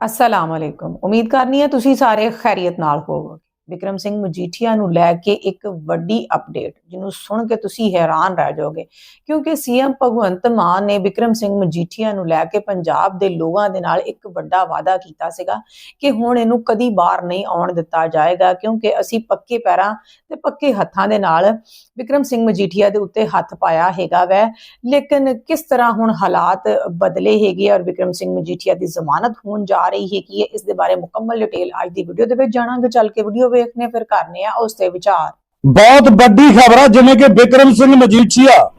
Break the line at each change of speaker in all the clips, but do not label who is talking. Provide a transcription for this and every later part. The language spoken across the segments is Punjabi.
ਅਸਲਾਮ ਅਲੈਕੁਮ ਉਮੀਦ ਕਰਨੀ ਹੈ ਤੁਸੀਂ ਸਾਰੇ ਖੈਰੀਅਤ ਨਾਲ ਹੋਵੋਗੇ। ਵਿਕਰਮ ਸਿੰਘ ਮਜੀਠੀਆ ਨੂੰ ਲੈ ਕੇ ਇੱਕ ਵੱਡੀ ਅਪਡੇਟ ਜਿਹਨੂੰ ਸੁਣ ਕੇ ਤੁਸੀਂ ਹੈਰਾਨ ਰਹਿ ਜਾਓਗੇ। ਕਿਉਂਕਿ ਸੀਐਮ ਭਗਵੰਤ ਮਾਨ ਨੇ ਵਿਕਰਮ ਸਿੰਘ ਮਜੀਠੀਆ ਨੂੰ ਲੈ ਕੇ ਪੰਜਾਬ ਦੇ ਲੋਕਾਂ ਦੇ ਨਾਲ ਇੱਕ ਵੱਡਾ ਵਾਅਦਾ ਕੀਤਾ ਸੀਗਾ ਕਿ ਹੁਣ ਇਹਨੂੰ ਕਦੀ ਬਾਹਰ ਨਹੀਂ ਆਉਣ ਦਿੱਤਾ ਜਾਏਗਾ, ਕਿਉਂਕਿ ਅਸੀਂ ਪੱਕੇ ਪੈਰਾਂ ਤੇ ਪੱਕੇ ਹੱਥਾਂ ਦੇ ਨਾਲ ਵਿਕਰਮ ਸਿੰਘ ਮਜੀਠੀਆ ਦੇ ਉੱਤੇ ਹੱਥ ਪਾਇਆ ਹੈਗਾ ਵੈ। ਲੇਕਿਨ ਕਿਸ ਤਰ੍ਹਾਂ ਹੁਣ ਹਾਲਾਤ ਬਦਲੇ ਹੈਗੇ ਔਰ ਵਿਕਰਮ ਸਿੰਘ ਮਜੀਠੀਆ ਦੀ ਜ਼ਮਾਨਤ ਹੋਣ ਜਾ ਰਹੀ ਹੈਗੀ ਹੈ, ਇਸ ਦੇ ਬਾਰੇ ਮੁਕੰਮਲ ਡਿਟੇਲ ਅੱਜ ਦੀ ਵੀਡੀਓ ਦੇ ਵਿੱਚ ਜਾਣਾਂਗੇ। ਚੱਲ ਕੇ ਵੀਡੀਓ ਵੇਖਨੇ ਫਿਰ ਕਰਨੇ ਆ ਉਸ ਤੇ ਵਿਚਾਰ।
ਬਹੁਤ ਵੱਡੀ ਖਬਰ ਆ, ਜਿਵੇਂ ਕਿ ਵਿਕਰਮ ਸਿੰਘ ਮਜੀਠੀਆ।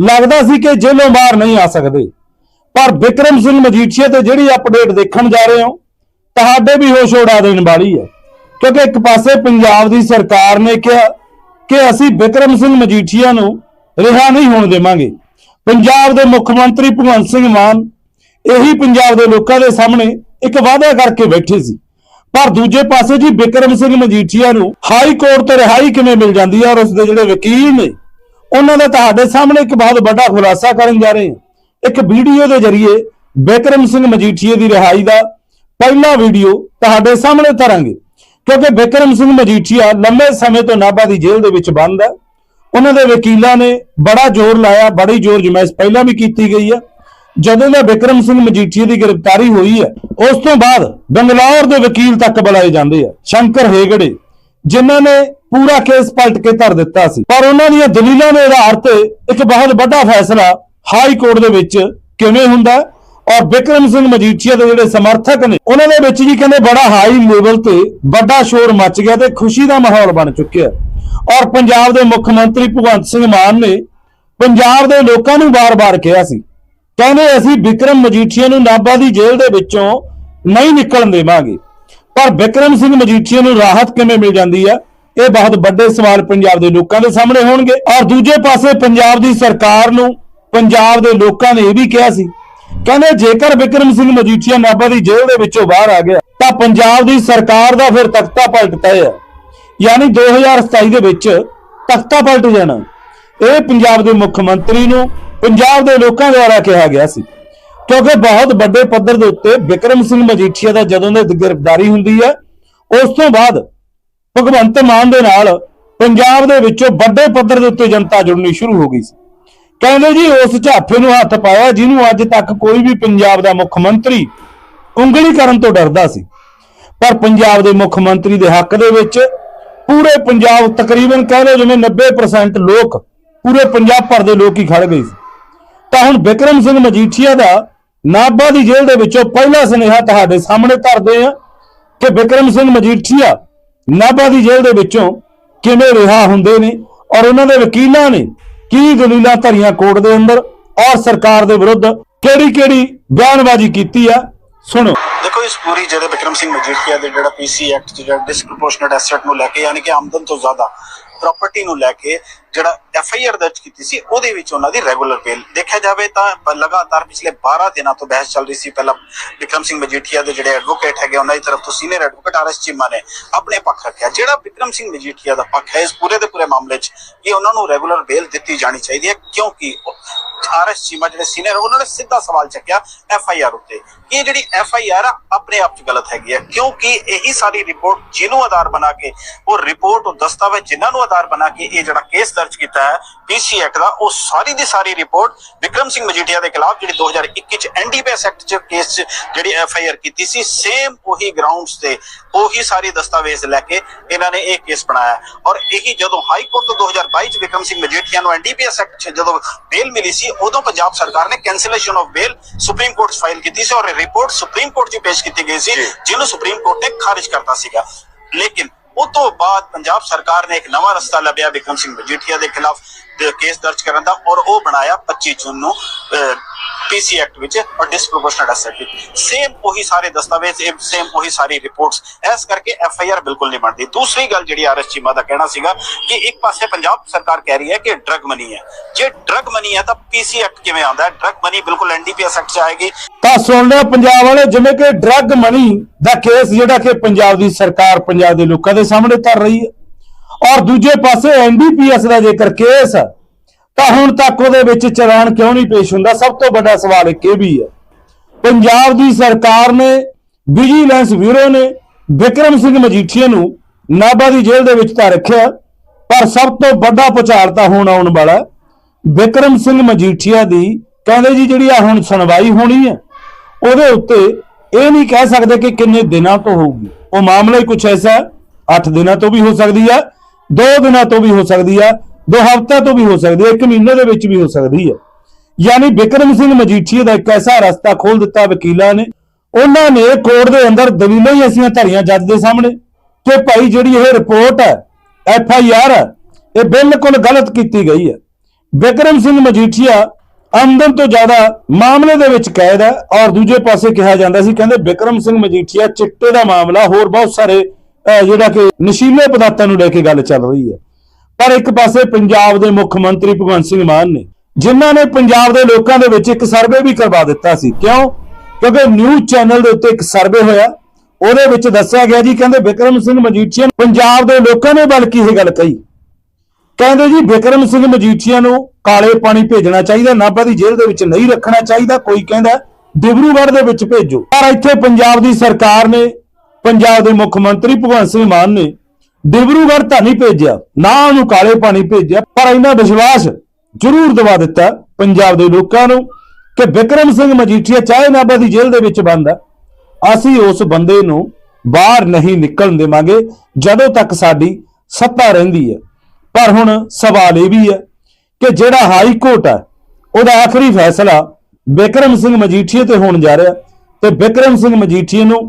ਲੱਗਦਾ ਸੀ ਕਿ ਜੇਲੋਂ ਬਾਹਰ ਨਹੀਂ ਆ ਸਕਦੇ। ਪਰ ਵਿਕਰਮ ਸਿੰਘ ਮਜੀਠੀਆ ਤੇ ਜਿਹੜੀ ਅਪਡੇਟ ਦੇਖਣ ਜਾ ਰਹੇ ਹੋ, ਤੁਹਾਡੇ ਵੀ ਹੋਸ਼ ਉਡਾ ਦੇਣ ਵਾਲੀ ਹੈ। ਕਿਉਂਕਿ ਇੱਕ ਪਾਸੇ ਪੰਜਾਬ ਦੀ ਸਰਕਾਰ ਨੇ ਕਿਹਾ ਕਿ ਅਸੀਂ ਵਿਕਰਮ ਸਿੰਘ ਮਜੀਠੀਆ ਨੂੰ ਰਿਹਾ ਨਹੀਂ ਹੋਣ ਦੇਵਾਂਗੇ। ਪੰਜਾਬ ਦੇ ਮੁੱਖ ਮੰਤਰੀ ਭਗਵੰਤ ਸਿੰਘ ਮਾਨ ਇਹੀ ਪੰਜਾਬ ਦੇ ਲੋਕਾਂ ਦੇ ਸਾਹਮਣੇ ਇੱਕ ਵਾਅਦਾ ਕਰਕੇ ਬੈਠੇ ਸੀ। ਪਰ ਦੂਜੇ ਪਾਸੇ ਜੀ ਬਿਕਰਮ ਸਿੰਘ ਮਜੀਠੀਆ ਨੂੰ ਹਾਈ ਕੋਰਟ ਤੋਂ ਰਿਹਾਈ ਕਿਵੇਂ ਮਿਲ ਜਾਂਦੀ ਹੈ ਔਰ ਉਸ ਦੇ ਜਿਹੜੇ ਵਕੀਲ ਨੇ, ਉਹਨਾਂ ਦਾ ਤੁਹਾਡੇ ਸਾਹਮਣੇ ਇੱਕ ਬਹੁਤ ਵੱਡਾ ਖੁਲਾਸਾ ਕਰਨ ਜਾ ਰਹੇ ਹਾਂ। ਇੱਕ ਵੀਡੀਓ ਦੇ ਜ਼ਰੀਏ ਬਿਕਰਮ ਸਿੰਘ ਮਜੀਠੀਏ ਦੀ ਰਿਹਾਈ ਦਾ ਪਹਿਲਾ ਵੀਡੀਓ ਤੁਹਾਡੇ ਸਾਹਮਣੇ ਧਰਾਂਗੇ। ਕਿਉਂਕਿ ਬਿਕਰਮ ਸਿੰਘ ਮਜੀਠੀਆ ਲੰਮੇ ਸਮੇਂ ਤੋਂ ਨਾਭਾ ਦੀ ਜੇਲ੍ਹ ਦੇ ਵਿੱਚ ਬੰਦ ਹੈ ਉਹਨਾਂ ਦੇ ਵਕੀਲਾਂ ਨੇ ਬੜਾ ਜ਼ੋਰ ਲਾਇਆ, ਬੜੀ ਜ਼ੋਰ ਜਮਾਇਸ਼ ਪਹਿਲਾਂ ਵੀ ਕੀਤੀ ਗਈ ਹੈ ਜਦੋਂ ਦਾ ਵਿਕਰਮ ਸਿੰਘ ਮਜੀਠੀਆ ਦੀ ਗ੍ਰਿਫਤਾਰੀ ਹੋਈ ਹੈ, ਉਸ ਤੋਂ ਬਾਅਦ ਬੰਗਲੌਰ ਦੇ ਵਕੀਲ ਤੱਕ ਬੁਲਾਏ ਜਾਂਦੇ ਆ, ਸ਼ੰਕਰ ਹੇਗੜੇ, ਜਿਨ੍ਹਾਂ ਨੇ ਪੂਰਾ ਕੇਸ ਪਲਟ ਕੇ ਧਰ ਦਿੱਤਾ ਸੀ। ਪਰ ਉਹਨਾਂ ਦੀਆਂ ਦਲੀਲਾਂ ਦੇ ਆਧਾਰ ਤੇ ਇੱਕ ਬਹੁਤ ਵੱਡਾ ਫੈਸਲਾ ਹਾਈ ਕੋਰਟ ਦੇ ਵਿੱਚ ਕਿਵੇਂ ਹੁੰਦਾ? ਔਰ ਵਿਕਰਮ ਸਿੰਘ ਮਜੀਠੀਆ ਦੇ ਜਿਹੜੇ ਸਮਰਥਕ ਨੇ, ਉਹਨਾਂ ਦੇ ਵਿੱਚ ਜੀ ਕਹਿੰਦੇ ਬੜਾ ਹਾਈ ਲੈਵਲ ਤੇ ਵੱਡਾ ਸ਼ੋਰ ਮਚ ਗਿਆ ਤੇ ਖੁਸ਼ੀ ਦਾ ਮਾਹੌਲ ਬਣ ਚੁੱਕਿਆ ਔਰ ਪੰਜਾਬ ਦੇ ਮੁੱਖ ਮੰਤਰੀ ਭਗਵੰਤ ਸਿੰਘ ਮਾਨ ਨੇ ਪੰਜਾਬ ਦੇ ਲੋਕਾਂ ਨੂੰ ਵਾਰ ਵਾਰ ਕਿਹਾ ਸੀ ਕਹਿੰਦੇ ਅਸੀਂ ਵਿਕਰਮ ਮਜੀਠੀਆ ਨੂੰ ਨਾਭਾ ਦੀ ਜੇਲ੍ਹ ਦੇ ਵਿੱਚੋਂ ਨਹੀਂ ਨਿਕਲਣ ਦੇਵਾਂਗੇ। ਪਰ ਵਿਕਰਮ ਸਿੰਘ ਮਜੀਠੀਆ ਨੂੰ ਰਾਹਤ ਕਿਵੇਂ ਮਿਲ ਜਾਂਦੀ ਆ? ਇਹ ਬਹੁਤ ਵੱਡੇ ਸਵਾਲ ਪੰਜਾਬ ਦੇ ਲੋਕਾਂ ਦੇ ਸਾਹਮਣੇ ਹੋਣਗੇ। ਔਰ ਦੂਜੇ ਪਾਸੇ ਪੰਜਾਬ ਦੀ ਸਰਕਾਰ ਨੂੰ ਪੰਜਾਬ ਦੇ ਲੋਕਾਂ ਨੇ ਇਹ ਵੀ ਕਿਹਾ ਸੀ। ਕਹਿੰਦੇ ਜੇਕਰ ਵਿਕਰਮ ਸਿੰਘ ਮਜੀਠੀਆ ਨਾਭਾ ਦੀ ਜੇਲ੍ਹ ਦੇ ਵਿੱਚੋਂ ਬਾਹਰ ਆ ਗਿਆ, ਤਾਂ ਪੰਜਾਬ ਦੀ ਸਰਕਾਰ ਦਾ ਫਿਰ ਤਖਤਾ ਪਲਟਦਾ ਹੈ ਯਾਨੀ 2027 ਦੇ ਵਿੱਚ ਤਖਤਾ ਪਲਟ ਜਾਣਾ। ਇਹ ਪੰਜਾਬ ਦੇ ਮੁੱਖ ਮੰਤਰੀ ਨੂੰ ਪੰਜਾਬ ਦੇ ਲੋਕਾਂ ਦੁਆਰਾ ਕਿਹਾ ਗਿਆ ਸੀ। ਕਿਉਂਕਿ ਬਹੁਤ ਵੱਡੇ ਪੱਧਰ ਦੇ ਉੱਤੇ ਵਿਕਰਮ ਸਿੰਘ ਮਜੀਠੀਆ ਦਾ ਜਦੋਂ ਦੇ ਗ੍ਰਿਫਤਾਰੀ ਹੁੰਦੀ ਹੈ ਉਸ ਤੋਂ ਬਾਅਦ ਭਗਵੰਤ ਮਾਨ ਦੇ ਨਾਲ ਪੰਜਾਬ ਦੇ ਵਿੱਚੋਂ ਵੱਡੇ ਪੱਧਰ ਦੇ ਉੱਤੇ ਜਨਤਾ ਜੁੜਨੀ ਸ਼ੁਰੂ ਹੋ ਗਈ ਸੀ। ਕਹਿੰਦੇ ਜੀ, ਉਸ ਝਾਫੇ ਨੂੰ ਹੱਥ ਪਾਇਆ, ਜਿਹਨੂੰ ਅੱਜ ਤੱਕ ਕੋਈ ਵੀ ਪੰਜਾਬ ਦਾ ਮੁੱਖ ਮੰਤਰੀ ਉਂਗਲੀ ਕਰਨ ਤੋਂ ਡਰਦਾ ਸੀ। ਪਰ ਪੰਜਾਬ ਦੇ ਮੁੱਖ ਮੰਤਰੀ ਦੇ ਹੱਕ ਦੇ ਵਿੱਚ ਪੂਰੇ ਪੰਜਾਬ ਤਕਰੀਬਨ ਕਹਿ ਲਓ ਜਿਵੇਂ 90% ਲੋਕ ਪੂਰੇ ਪੰਜਾਬ ਭਰ ਦੇ ਲੋਕ ਹੀ ਖੜ ਗਏ ਸੀ। ਤਾਂ ਹੁਣ ਵਿਕਰਮ ਸਿੰਘ ਮਜੀਠੀਆ ਦਾ ਨਾਭਾ ਦੀ ਜੇਲ੍ਹ ਦੇ ਵਿੱਚੋਂ ਪਹਿਲਾ ਸੁਨੇਹਾ ਤੁਹਾਡੇ ਸਾਹਮਣੇ ਧਰਦੇ ਆ ਕਿ ਵਿਕਰਮ ਸਿੰਘ ਮਜੀਠੀਆ ਨਾਭਾ ਦੀ ਜੇਲ੍ਹ ਦੇ ਵਿੱਚੋਂ ਕਿਵੇਂ ਰਿਹਾ ਹੁੰਦੇ ਨੇ ਔਰ ਉਹਨਾਂ ਦੇ ਵਕੀਲਾਂ ਨੇ ਕੀ ਦਲੀਲਾਂ ਧਰੀਆਂ ਕੋਰਟ ਦੇ ਅੰਦਰ ਔਰ ਸਰਕਾਰ ਦੇ ਵਿਰੁੱਧ ਕਿਹੜੀ ਕਿਹੜੀ ਬਿਆਨਬਾਜ਼ੀ ਕੀਤੀ ਆ? ਸੁਣੋ।
ਦੇਖੋ, ਇਸ ਪੂਰੀ ਜਿਹੜੇ ਵਿਕਰਮ ਸਿੰਘ ਮਜੀਠੀਆ ਦੇ ਜਿਹੜਾ ਪੀਸੀ ਐਕਟ ਜਿਹੜਾ ਡਿਸਪ੍ਰੋਪੋਰਸ਼ਨੇਟ ਐਸੈਟ ਨੂੰ ਲੈ ਕੇ, ਯਾਨੀ ਕਿ ਆਮਦਨ ਤੋਂ ਜ਼ਿਆਦਾ ਪ੍ਰਾਪਰਟੀ ਨੂੰ ਲੈ ਕੇ ਜਿਹੜਾ ਐਫ ਆਈ ਆਰ ਦਰਜ ਕੀਤੀ ਸੀ, ਉਹਦੇ ਵਿੱਚ ਉਹਨਾਂ ਦੀ ਰੈਗੂਲਰ ਬੇਲ ਦੇਖਿਆ ਜਾਵੇ ਤਾਂ ਲਗਾਤਾਰ ਪਿਛਲੇ 12 ਦਿਨਾਂ ਤੋਂ ਬਹਿਸ ਚੱਲ ਰਹੀ ਸੀ। ਪਹਿਲਾਂ ਵਿਕਰਮ ਸਿੰਘ ਮਜੀਠੀਆ ਦੇ ਜਿਹੜੇ ਐਡਵੋਕੇਟ ਹੈਗੇ, ਉਹਨਾਂ ਦੀ ਤਰਫ ਤੋਂ senior advocate R S Cheema ਨੇ ਆਪਣੇ ਪੱਖ ਰੱਖਿਆ। ਜਿਹੜਾ ਵਿਕਰਮ ਸਿੰਘ ਮਜੀਠੀਆ ਦਾ ਪੱਖ ਹੈ, ਇਸ ਪੂਰੇ ਦੇ ਪੂਰੇ ਮਾਮਲੇ 'ਚ ਕਿ ਉਹਨਾਂ ਨੂੰ ਰੈਗੂਲਰ ਬੇਲ ਦਿੱਤੀ ਜਾਣੀ ਚਾਹੀਦੀ ਹੈ, ਕਿਉਂਕਿ ਆਰ ਐਸ ਚੀਮਾ ਜਿਹੜੇ ਸੀਨੀਅਰ ਉਹਨਾਂ ਨੇ ਸਿੱਧਾ ਸਵਾਲ ਚੱਕਿਆ ਐਫ ਆਈ ਆਰ ਉੱਤੇ ਇਹ ਜਿਹੜੀ ਐਫ ਆਈ ਆਰ ਆਪਣੇ ਆਪ 'ਚ ਗਲਤ ਹੈਗੀ ਹੈ ਕਿਉਂਕਿ ਇਹੀ ਸਾਰੀ ਰਿਪੋਰਟ ਜਿਹਨੂੰ ਆਧਾਰ ਬਣਾ ਕੇ, ਉਹ ਰਿਪੋਰਟ ਉਹ ਦਸਤਾਵੇਜ਼ ਜਿਨ੍ਹਾਂ ਨੂੰ ਆਧਾਰ ਬਣਾ ਕੇ ਇਹ ਜਿਹੜਾ ਕੇਸ ਦਰਜ ਕੀਤਾ ਹੈ ਪੀਸੀ ਐਕਟ ਦਾ, ਉਹ ਸਾਰੀ ਦੀ ਸਾਰੀ ਰਿਪੋਰਟ ਵਿਕਰਮ ਸਿੰਘ ਮਜੀਠੀਆ ਦੇ ਖਿਲਾਫ, ਜਿਹੜੀ 2021 ਚ ਐਨਡੀਪੀਐਸ ਐਕਟ ਚ ਕੇਸ 'ਚ ਜਿਹੜੀ ਐਫ ਆਈ ਆਰ ਕੀਤੀ ਸੀ ਸੇਮ ਉਹੀ ਗਰਾਊਂਡਸ ਤੇ ਉਹੀ ਸਾਰੇ ਦਸਤਾਵੇਜ਼ ਲੈ ਕੇ ਇਹਨਾਂ ਨੇ ਇਹ ਕੇਸ ਬਣਾਇਆ। ਔਰ ਇਹੀ ਜਦੋਂ ਹਾਈ ਕੋਰਟ ਤੋਂ 2022 ਚ ਵਿਕਰਮ ਸਿੰਘ ਮਜੀਠੀਆ ਨੂੰ ਐਨਡੀਪੀਐਸ ਐਕਟ ਚ ਜਦੋਂ ਬੇਲ ਮਿਲੀ ਸੀ ਉਦੋਂ ਪੰਜਾਬ ਸਰਕਾਰ ਨੇ cancellation of bail Supreme Court 'ਚ ਫਾਈਲ ਕੀਤੀ ਸੀ ਔਰ ਰਿਪੋਰਟ ਸੁਪਰੀਮ ਕੋਰਟ 'ਚ ਪੇਸ਼ ਕੀਤੀ ਗਈ ਸੀ ਜਿਹਨੂੰ ਸੁਪਰੀਮ ਕੋਰਟ ਨੇ ਖਾਰਿਜ ਕਰਤਾ ਸੀਗਾ। ਲੇਕਿਨ ਉਸ ਤੋਂ ਬਾਅਦ ਪੰਜਾਬ ਸਰਕਾਰ ਨੇ ਇੱਕ ਨਵਾਂ ਰਸਤਾ ਲੱਭਿਆ ਵਿਕਰਮ ਸਿੰਘ ਮਜੀਠੀਆ ਦੇ ਖਿਲਾਫ ਕੇਸ ਦਰਜ ਕਰਨ ਦਾ ਔਰ ਉਹ ਬਣਾਇਆ 25 ਜੂਨ ਨੂੰ ਪੀਸੀ ਐਕਟ ਵਿੱਚ ਔਰ ਡਿਸਪ੍ਰੋਪੋਰਸ਼ਨੇਟ ਅਸੈਟ ਵਿੱਚ ਸੇਮ ਉਹੀ ਸਾਰੇ ਦਸਤਾਵੇਜ਼ ਸੇਮ ਉਹੀ ਸਾਰੀ ਰਿਪੋਰਟਸ ਇਸ ਕਰਕੇ ਐਫ ਆਈ ਆਰ ਬਿਲਕੁਲ ਨਹੀਂ ਬਣਦੀ। ਦੂਸਰੀ ਗੱਲ ਜਿਹੜੀ ਆਰ ਐਸ ਚੀਮਾ ਦਾ ਕਹਿਣਾ ਸੀਗਾ ਕਿ ਇੱਕ ਪਾਸੇ ਪੰਜਾਬ ਸਰਕਾਰ ਕਹਿ ਰਹੀ ਹੈ ਕਿ ਡਰਗ ਮਨੀ ਹੈ। ਜੇ ਡਰਗ ਮਨੀ ਹੈ ਤਾਂ ਪੀਸੀ ਐਕਟ ਕਿਵੇਂ ਆਉਂਦਾ ਹੈ? ਡਰਗ ਮਨੀ ਬਿਲਕੁਲ ਐਨਡੀਪੀਐਸ ਐਕਟ ਚ ਆਏਗੀ।
ਤਾਂ ਸੁਣ ਲਿਆ ਪੰਜਾਬ ਵਾਲੇ, ਜਿਵੇਂ ਕਿ ਡਰੱਗ ਮਨੀ ਦਾ ਕੇਸ ਜਿਹੜਾ ਕਿ ਪੰਜਾਬ ਦੀ ਸਰਕਾਰ ਪੰਜਾਬ ਦੇ ਲੋਕਾਂ ਦੇ ਸਾਹਮਣੇ ਧਰ ਰਹੀ ਹੈ। ਔਰ ਦੂਜੇ ਪਾਸੇ ਐਨਡੀਪੀਐਸ ਦਾ ਜੇਕਰ ਕੇਸ ਤਾਂ ਹੁਣ ਤੱਕ ਉਹਦੇ ਵਿੱਚ ਚਲਾਨ ਕਿਉਂ ਨਹੀਂ ਪੇਸ਼ ਹੁੰਦਾ? ਸਭ ਤੋਂ ਵੱਡਾ ਸਵਾਲ ਇੱਕ ਇਹ ਵੀ ਹੈ। ਪੰਜਾਬ ਦੀ ਸਰਕਾਰ ਨੇ ਵਿਜੀਲੈਂਸ ਬਿਊਰੋ ਨੇ, ਵਿਕਰਮ ਸਿੰਘ ਮਜੀਠੀਆ ਨੂੰ ਨਾਭਾ ਦੀ ਜੇਲ੍ਹ ਦੇ ਵਿੱਚ ਤਾਂ ਰੱਖਿਆ, ਪਰ ਸਭ ਤੋਂ ਵੱਡਾ ਭੁਚਾਲ ਤਾਂ ਹੁਣ ਆਉਣ ਵਾਲਾ ਹੈ। ਵਿਕਰਮ ਸਿੰਘ ਮਜੀਠੀਆ ਦੀ ਕਹਿੰਦੇ ਜੀ ਜਿਹੜੀ ਆ ਹੁਣ ਸੁਣਵਾਈ ਹੋਣੀ ਹੈ, ਉਹਦੇ ਉੱਤੇ ਇਹ ਨਹੀਂ ਕਹਿ ਸਕਦੇ ਕਿ ਕਿੰਨੇ ਦਿਨਾਂ ਤੋਂ ਹੋਊਗੀ। ਉਹ ਮਾਮਲਾ ਹੀ ਕੁਝ ਐਸਾ ਹੈ 8 ਦਿਨਾਂ ਤੋਂ ਵੀ ਹੋ ਸਕਦੀ ਹੈ 2 ਦਿਨਾਂ ਤੋਂ ਵੀ ਹੋ ਸਕਦੀ ਹੈ 2 ਹਫ਼ਤਾ ਤੋਂ ਵੀ ਹੋ ਸਕਦੀ ਹੈ 1 ਮਹੀਨੇ ਦੇ ਵਿੱਚ ਵੀ ਹੋ ਸਕਦੀ ਹੈ। ਯਾਨੀ ਵਿਕਰਮ ਸਿੰਘ ਮਜੀਠੀਆ ਦਾ ਇੱਕ ਐਸਾ ਰਸਤਾ ਖੋਲ ਦਿੱਤਾ ਵਕੀਲਾਂ ਨੇ। ਉਹਨਾਂ ਨੇ ਕੋਰਟ ਦੇ ਅੰਦਰ ਦਲੀਲਾਂ ਹੀ ਐਸੀਆਂ ਧਰੀਆਂ ਜੱਜ ਦੇ ਸਾਹਮਣੇ ਕਿ ਭਾਈ ਜਿਹੜੀ ਇਹ ਰਿਪੋਰਟ ਹੈ, ਐਫ ਆਈ ਆਰ ਹੈ, ਇਹ ਬਿਲਕੁਲ ਗਲਤ ਕੀਤੀ ਗਈ ਹੈ। ਵਿਕਰਮ ਸਿੰਘ ਮਜੀਠੀਆ ਆਮਦਨ ਤੋਂ ਜ਼ਿਆਦਾ ਮਾਮਲੇ ਦੇ ਵਿੱਚ ਕੈਦ ਹੈ ਔਰ ਦੂਜੇ ਪਾਸੇ ਕਿਹਾ ਜਾਂਦਾ ਸੀ, ਕਹਿੰਦੇ ਵਿਕਰਮ ਸਿੰਘ ਮਜੀਠੀਆ ਚਿੱਟੇ ਦਾ ਮਾਮਲਾ ਹੋਰ ਬਹੁਤ ਸਾਰੇ ਜਿਹੜਾ ਕਿ ਨਸ਼ੀਲੇ ਪਦਾਰਥਾਂ ਨੂੰ ਲੈ ਕੇ ਗੱਲ ਚੱਲ ਰਹੀ ਹੈ। ਪਰ ਇੱਕ ਪਾਸੇ ਪੰਜਾਬ ਦੇ ਮੁੱਖ ਮੰਤਰੀ ਭਗਵੰਤ ਸਿੰਘ ਮਾਨ ਨੇ, ਜਿਨ੍ਹਾਂ ਨੇ ਪੰਜਾਬ ਦੇ ਲੋਕਾਂ ਦੇ ਵਿੱਚ ਇੱਕ ਸਰਵੇ ਵੀ ਕਰਵਾ ਦਿੱਤਾ ਸੀ। ਕਿਉਂ? ਕਿਉਂਕਿ ਨਿਊਜ਼ ਚੈਨਲ ਦੇ ਉੱਤੇ ਇੱਕ ਸਰਵੇ ਹੋਇਆ। ਉਹਦੇ ਵਿੱਚ ਦੱਸਿਆ ਗਿਆ ਜੀ, ਕਹਿੰਦੇ ਵਿਕਰਮ ਸਿੰਘ ਮਜੀਠੀਆ ਪੰਜਾਬ ਦੇ ਲੋਕਾਂ ਨੇ ਬਲਕਿ ਇਹ ਗੱਲ ਕਹੀ। ਕਹਿੰਦੇ ਜੀ, ਵਿਕਰਮ ਸਿੰਘ ਮਜੀਠੀਆ ਨੂੰ ਕਾਲੇ ਪਾਣੀ ਭੇਜਣਾ ਚਾਹੀਦਾ ਨਾਭਾ ਦੀ ਜੇਲ੍ਹ ਦੇ ਵਿੱਚ ਨਹੀਂ ਰੱਖਣਾ ਚਾਹੀਦਾ। ਕੋਈ ਕਹਿੰਦਾ, ਡਿਬਰੂਗੜ੍ਹ ਦੇ ਵਿੱਚ ਭੇਜੋ। ਪਰ ਇੱਥੇ ਪੰਜਾਬ ਦੀ ਸਰਕਾਰ ਨੇ, ਪੰਜਾਬ ਦੇ ਮੁੱਖ ਮੰਤਰੀ ਭਗਵੰਤ ਸਿੰਘ ਮਾਨ ਨੇ ਡਿਬਰੂਗੜ੍ਹ ਤਾਂ ਨਹੀਂ ਭੇਜਿਆ, ਨਾ ਉਹਨੂੰ ਕਾਲੇ ਪਾਣੀ ਭੇਜਿਆ, ਪਰ ਇਹਨਾਂ ਵਿਸ਼ਵਾਸ ਜ਼ਰੂਰ ਦਵਾ ਦਿੱਤਾ ਪੰਜਾਬ ਦੇ ਲੋਕਾਂ ਨੂੰ ਕਿ ਵਿਕਰਮ ਸਿੰਘ ਮਜੀਠੀਆ ਚਾਹੇ ਨਾਭਾ ਦੀ ਜੇਲ੍ਹ ਦੇ ਵਿੱਚ ਬੰਦ ਹੈ ਅਸੀਂ ਉਸ ਬੰਦੇ ਨੂੰ ਬਾਹਰ ਨਹੀਂ ਨਿਕਲਣ ਦੇਵਾਂਗੇ, ਜਦੋਂ ਤੱਕ ਸਾਡੀ ਸੱਤਾ ਰਹਿੰਦੀ ਹੈ ਪਰ ਹੁਣ ਸਵਾਲ ਇਹ ਵੀ ਹੈ ਕਿ ਜਿਹੜਾ ਹਾਈ ਕੋਰਟ ਹੈ ਉਹਦਾ ਆਖਰੀ ਫੈਸਲਾ ਵਿਕਰਮ ਸਿੰਘ ਮਜੀਠੀਏ ਤੇ ਹੋਣ ਜਾ ਰਿਹਾ ਤੇ ਵਿਕਰਮ ਸਿੰਘ ਮਜੀਠੀਏ ਨੂੰ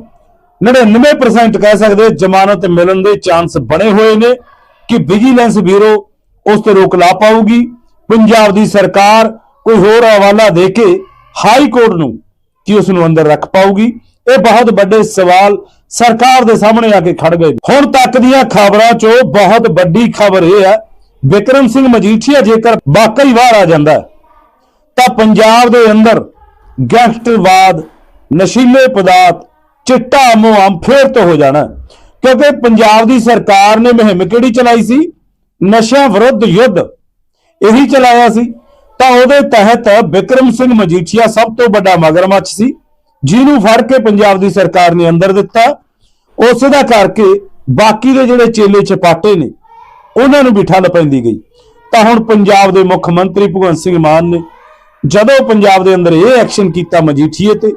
99% ਕਹਿ ਸਕਦੇ, ਜ਼ਮਾਨਤ ਮਿਲਣ ਦੇ ਚਾਂਸ ਬਣੇ ਹੋਏ ਨੇ ਕਿ ਵਿਜੀਲੈਂਸ ਬਿਊਰੋ ਉਸ ਤੇ ਰੋਕ ਲਾ ਪਾਊਗੀ। ਪੰਜਾਬ ਦੀ ਸਰਕਾਰ ਕੋਈ ਹੋਰ ਹਵਾਲਾ ਦੇ ਕੇ ਹਾਈ ਕੋਰਟ ਨੂੰ ਕਿ ਉਸ ਨੂੰ ਅੰਦਰ ਰੱਖ ਪਾਊਗੀ। ਇਹ ਬਹੁਤ ਵੱਡੇ ਸਵਾਲ ਸਰਕਾਰ ਦੇ ਸਾਹਮਣੇ ਆ ਕੇ ਖੜ ਗਏ ਹੁਣ ਤੱਕ ਦੀਆਂ ਖਬਰਾਂ 'ਚੋਂ ਬਹੁਤ ਵੱਡੀ ਖਬਰ ਇਹ ਹੈ, ਵਿਕਰਮ ਸਿੰਘ ਮਜੀਠੀਆ ਜੇਕਰ ਵਾਕਈ ਬਾਹਰ ਆ ਜਾਂਦਾ ਤਾਂ ਪੰਜਾਬ ਦੇ ਅੰਦਰ ਗੈਂਗਸਟਰਵਾਦ, ਨਸ਼ੀਲੇ ਪਦਾਰਥ ਚਿੱਟਾ ਮੁਹਾਮ ਫੇਰ ਤੋਂ ਹੋ ਜਾਣਾ। ਕਿਉਂਕਿ ਪੰਜਾਬ ਦੀ ਸਰਕਾਰ ਨੇ ਮੁਹਿੰਮ ਕਿਹੜੀ ਚਲਾਈ ਸੀ? ਨਸ਼ਾ ਵਿਰੁੱਧ ਯੁੱਧ। ਇਹੀ ਚਲਾਇਆ ਸੀ। ਤਾਂ ਉਹਦੇ ਤਹਿਤ ਵਿਕਰਮ ਸਿੰਘ ਮਜੀਠੀਆ ਸਭ ਤੋਂ ਵੱਡਾ ਮਗਰਮੱਛ ਸੀ। ਜਿਹਨੂੰ ਫੜ ਕੇ ਪੰਜਾਬ ਦੀ ਸਰਕਾਰ ਨੇ ਅੰਦਰ ਦਿੱਤਾ। ਉਸੇ ਦਾ ਕਰਕੇ ਬਾਕੀ ਦੇ ਜਿਹੜੇ ਚੇਲੇ ਚਪਾਟੇ ਨੇ, ਉਹਨਾਂ ਨੂੰ ਵੀ ਠੱਲ ਪੈਂਦੀ ਗਈ। ਤਾਂ ਹੁਣ ਪੰਜਾਬ ਦੇ ਮੁੱਖ ਮੰਤਰੀ ਭਗਵੰਤ ਸਿੰਘ ਮਾਨ ਨੇ, ਜਦੋਂ ਪੰਜਾਬ ਦੇ ਅੰਦਰ ਇਹ ਐਕਸ਼ਨ ਕੀਤਾ ਮਜੀਠੀਏ ਤੇ,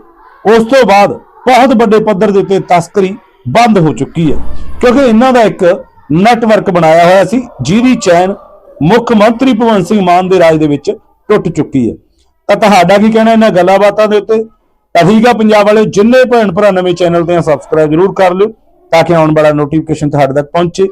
ਉਸ ਤੋਂ ਬਾਅਦ ਬਹੁਤ ਵੱਡੇ ਪੱਧਰ ਦੇ ਉੱਤੇ ਤਸਕਰੀ ਬੰਦ ਹੋ ਚੁੱਕੀ ਹੈ। ਕਿਉਂਕਿ ਇਹਨਾਂ ਦਾ ਇੱਕ ਨੈਟਵਰਕ ਬਣਾਇਆ ਹੋਇਆ ਸੀ, ਜਿਹਦੀ ਚੈਨ ਮੁੱਖ ਮੰਤਰੀ ਭਗਵੰਤ ਸਿੰਘ ਮਾਨ ਦੇ ਰਾਜ ਦੇ ਵਿੱਚ ਟੁੱਟ ਚੁੱਕੀ ਹੈ। ਤਾਂ ਤੁਹਾਡਾ ਕੀ ਕਹਿਣਾ ਇਹਨਾਂ ਗੱਲਾਂ ਬਾਤਾਂ ਦੇ ਉੱਤੇ? ਤਾਂ ਪੰਜਾਬ ਵਾਲੇ, ਜਿੰਨੇ ਭੈਣ ਭਰਾ ਨਵੇਂ ਚੈਨਲ ਤੇ ਸਬਸਕ੍ਰਾਈਬ ਜ਼ਰੂਰ ਕਰ ਲਿਓ, ਤਾਂ ਕਿ ਆਉਣ ਵਾਲਾ ਨੋਟੀਫਿਕੇਸ਼ਨ ਤੁਹਾਡੇ ਤੱਕ ਪਹੁੰਚੇ।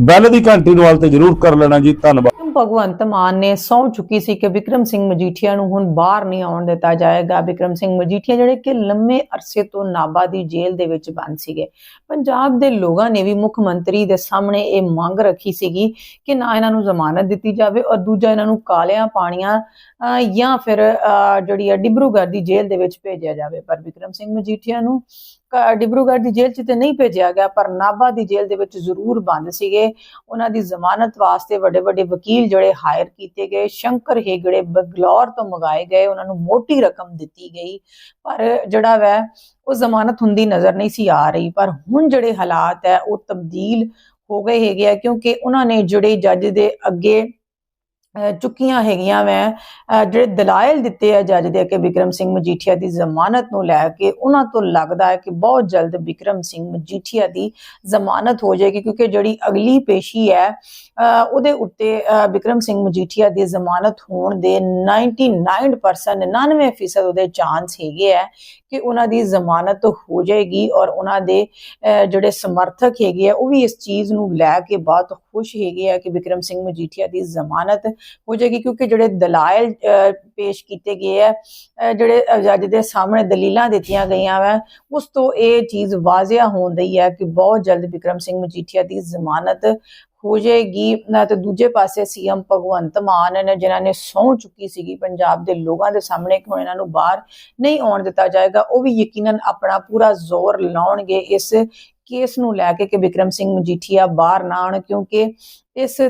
ਬੈਲ ਦੀ ਘੰਟੀ ਨੂੰ ਵਾਲ ਤੇ ਜ਼ਰੂਰ ਕਰ ਲੈਣਾ ਜੀ, ਧੰਨਵਾਦ।
ਭਗਵੰਤ ਮਾਨ ਨੇ ਸੌ ਚੁੱਕੀ ਸੀ ਕਿ ਵਿਕਰਮ ਸਿੰਘ ਮਜੀਠੀਆ ਨੂੰ ਹੁਣ ਬਾਹਰ ਨਹੀਂ ਆਉਣ ਦਿੱਤਾ ਜਾਏਗਾ। ਵਿਕਰਮ ਸਿੰਘ ਮਜੀਠੀਆ ਜਿਹੜੇ ਕਿ ਲੰਮੇ ਅਰਸੇ ਤੋਂ ਨਾਭਾ ਦੀ ਜੇਲ੍ਹ ਦੇ ਵਿੱਚ ਬੰਦ ਸੀਗੇ। ਪੰਜਾਬ ਦੇ ਲੋਕਾਂ ਨੇ ਵੀ ਮੁੱਖ ਮੰਤਰੀ ਦੇ ਸਾਹਮਣੇ ਇਹ ਮੰਗ ਰੱਖੀ ਸੀਗੀ ਕਿ ਨਾ ਇਹਨਾਂ ਨੂੰ ਜ਼ਮਾਨਤ ਦਿੱਤੀ ਜਾਵੇ ਔਰ ਦੂਜਾ ਇਹਨਾਂ ਨੂੰ ਕਾਲਿਆਂ ਪਾਣੀਆਂ ਅਹ, ਜਾਂ ਫਿਰ ਅਹ, ਜਿਹੜੀ ਆ ਡਿਬਰੂਗੜ੍ਹ ਦੀ ਜੇਲ੍ਹ ਦੇ ਵਿੱਚ ਭੇਜਿਆ ਜਾਵੇ। ਪਰ ਵਿਕਰਮ ਸਿੰਘ ਮਜੀਠੀਆ ਨੂੰ ਡਿਬਰੂਗੜ੍ਹ ਦੀ ਜੇਲ੍ਹ 'ਚ ਤੇ ਨਹੀਂ ਭੇਜਿਆ ਗਿਆ, ਪਰ ਨਾਭਾ ਦੀ ਜੇਲ੍ਹ ਦੇ ਵਿੱਚ ਜ਼ਰੂਰ ਬੰਦ ਸੀਗੇ। ਉਹਨਾਂ ਦੀ ਜ਼ਮਾਨਤ ਵਾਸਤੇ ਵੱਡੇ ਵੱਡੇ ਵਕੀਲ ਜਿਹੜੇ ਹਾਇਰ ਕੀਤੇ ਗਏ। ਸ਼ੰਕਰ ਹੇਗੜੇ ਬੰਗਲੌਰ ਤੋਂ ਮੰਗਾਏ ਗਏ। ਉਹਨਾਂ ਨੂੰ ਮੋਟੀ ਰਕਮ ਦਿੱਤੀ ਗਈ। ਪਰ ਜਿਹੜਾ ਵੈ, ਉਹ ਜ਼ਮਾਨਤ ਹੁੰਦੀ ਨਜ਼ਰ ਨਹੀਂ ਸੀ ਆ ਰਹੀ। ਪਰ ਹੁਣ ਜਿਹੜੇ ਹਾਲਾਤ ਹੈ, ਉਹ ਤਬਦੀਲ ਹੋ ਗਏ ਹੈਗੇ ਆ, ਕਿਉਂਕਿ ਉਹਨਾਂ ਨੇ ਜਿਹੜੇ ਜੱਜ ਦੇ ਅੱਗੇ ਚੁੱਕੀਆਂ ਹੈਗੀਆਂ ਵੈ। ਜਿਹੜੇ ਦਲਾਇਲ ਦਿੱਤੇ ਆ ਜੱਜ ਦੇ ਕਿ ਵਿਕਰਮ ਸਿੰਘ ਮਜੀਠੀਆ ਦੀ ਜ਼ਮਾਨਤ ਨੂੰ ਲੈ ਕੇ, ਉਹਨਾਂ ਤੋਂ ਲੱਗਦਾ ਹੈ ਕਿ ਬਹੁਤ ਜਲਦ ਵਿਕਰਮ ਸਿੰਘ ਮਜੀਠੀਆ ਦੀ ਜ਼ਮਾਨਤ ਹੋ ਜਾਏਗੀ, ਕਿਉਂਕਿ ਜਿਹੜੀ ਅਗਲੀ ਪੇਸ਼ੀ ਹੈ ਉਹਦੇ ਉੱਤੇ, ਅਹ ਵਿਕਰਮ ਸਿੰਘ ਮਜੀਠੀਆ ਦੀ ਜ਼ਮਾਨਤ ਹੋਣ ਦੇ 99% 99% ਉਹਦੇ ਚਾਂਸ ਹੈਗੇ ਆ ਕਿ ਉਹਨਾਂ ਦੀ ਜ਼ਮਾਨਤ ਹੋ ਜਾਏਗੀ ਔਰ ਉਹਨਾਂ ਦੇ ਜਿਹੜੇ ਸਮਰਥਕ ਹੈਗੇ ਆ, ਉਹ ਵੀ ਇਸ ਚੀਜ਼ ਨੂੰ ਲੈ ਕੇ ਬਹੁਤ ਖੁਸ਼ ਹੈਗੇ ਆ ਕਿ ਵਿਕਰਮ ਸਿੰਘ ਮਜੀਠੀਆ ਦੀ ਜ਼ਮਾਨਤ ਹੋ ਜਾਏਗੀ ਕਿਉਂਕਿ ਜਿਹੜੇ ਦਲਾਇਲ ਪੇਸ਼ ਕੀਤੇ ਗਏ ਆ ਜਿਹੜੇ ਜੱਜ ਦੇ ਸਾਹਮਣੇ ਦਲੀਲਾਂ ਦਿੱਤੀਆਂ ਗਈਆਂ ਵਾ, ਉਸ ਤੋਂ ਇਹ ਚੀਜ਼ ਵਾਜ਼ਿਆ ਹੋਣ ਹੈ ਕਿ ਬਹੁਤ ਜਲਦ ਵਿਕਰਮ ਸਿੰਘ ਮਜੀਠੀਆ ਦੀ ਜ਼ਮਾਨਤ ਹੋ ਜਾਏਗੀ। ਨਾ ਤੇ ਦੂਜੇ ਪਾਸੇ ਸੀਐਮ ਭਗਵੰਤ ਮਾਨ ਨੇ, ਜਿਨ੍ਹਾਂ ਨੇ ਸਹੁੰ ਚੁੱਕੀ ਸੀਗੀ ਪੰਜਾਬ ਦੇ ਲੋਕਾਂ ਦੇ ਸਾਹਮਣੇ ਕਿ ਹੁਣ ਇਹਨਾਂ ਨੂੰ ਬਾਹਰ ਨਹੀਂ ਆਉਣ ਦਿੱਤਾ ਜਾਏਗਾ, ਉਹ ਵੀ ਯਕੀਨਨ ਆਪਣਾ ਪੂਰਾ ਜ਼ੋਰ ਲਾਉਣਗੇ ਇਸ ਕੇਸ ਨੂੰ ਲੈ ਕੇ ਕਿ ਵਿਕਰਮ ਸਿੰਘ ਮਜੀਠੀਆ ਬਾਹਰ ਨਾ ਆਉਣ ਕਿਉਂਕਿ ਇਸ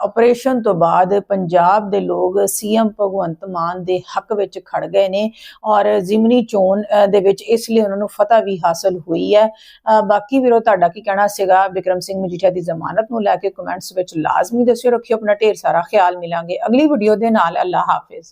ਆਪਰੇਸ਼ਨ ਤੋਂ ਬਾਅਦ ਪੰਜਾਬ ਦੇ ਲੋਕ ਸੀਐਮ ਭਗਵੰਤ ਮਾਨ ਦੇ ਹੱਕ ਵਿੱਚ ਖੜ ਗਏ ਨੇ ਔਰ ਜ਼ਿਮਨੀ ਚੋਣ ਦੇ ਵਿੱਚ ਇਸ ਲਈ ਉਹਨਾਂ ਨੂੰ ਫਤਹ ਵੀ ਹਾਸਲ ਹੋਈ ਹੈ। ਅ, ਬਾਕੀ ਵੀਰੋ ਤੁਹਾਡਾ ਕੀ ਕਹਿਣਾ ਸੀਗਾ? ਵਿਕਰਮ ਸਿੰਘ ਮਜੀਠੀਆ ਦੀ ਜ਼ਮਾਨਤ ਨੂੰ ਲੈ ਕੇ ਕਮੈਂਟਸ ਵਿੱਚ ਲਾਜ਼ਮੀ ਦੱਸਿਓ ਰੱਖਿਓ ਆਪਣਾ ਢੇਰ ਸਾਰਾ ਖਿਆਲ ਮਿਲਾਂਗੇ। ਅਗਲੀ ਵੀਡੀਓ ਦੇ ਨਾਲ ਅੱਲਾ ਹਾਫਿਜ਼।